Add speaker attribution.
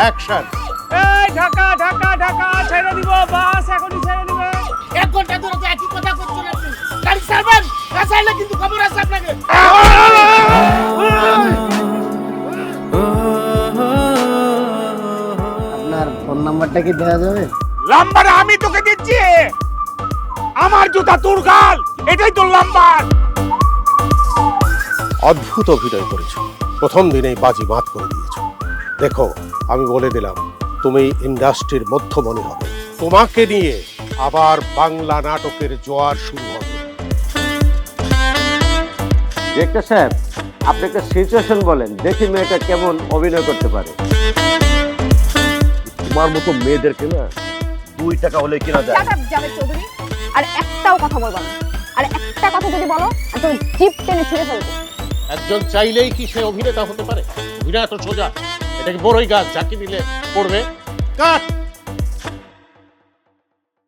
Speaker 1: Action
Speaker 2: এই ঢাকা ঢাকা ঢাকা ছেড়ে দিব বাস এখনই ছেড়ে দিবে।
Speaker 3: এক ঘণ্টা ধরে তো একই কথা করছেন আপনি। গাড়ি ছাড়বেন? না ছাড়লে কিন্তু খবর আছে আপনাকে।
Speaker 4: আপনার ফোন নাম্বারটা কি দেওয়া যাবে?
Speaker 2: লাম্বার আমি তোকে দিচ্ছি। আমার জুতা তোর গাল এটাই তোর লাম্বার
Speaker 1: অদ্ভুত অভিনয় করেছ। প্রথম দিনেই বাজি মাত করে দিয়েছ। দেখো আমি বলে দিলাম তুমি ইন্ডাস্ট্রির মধ্যমণি হবে। তোমাকে নিয়ে আবার বাংলা নাটকের জোয়ার শুরু হবে।
Speaker 5: ডিরেক্টর সাহেব আপনি একটা সিচুয়েশন বলেন দেখি মেয়েটা কেমন অভিনয় করতে পারে।
Speaker 6: তোমার মতো মেয়েদেরকে না দুই টাকা হলে কিনা যায়
Speaker 7: চৌধুরী। আর একটাও কথা বলব না। আর একটা কথা যদি বলো আর তুমি জিপ টেনে ছিঁড়ে ফেলব।
Speaker 1: একজন চাইলেই কি সে অভিনেতা হতে পারে? অভিনয় তো সোজা। এটা বড়ই গাছ যাকে নিলে পড়বে কাট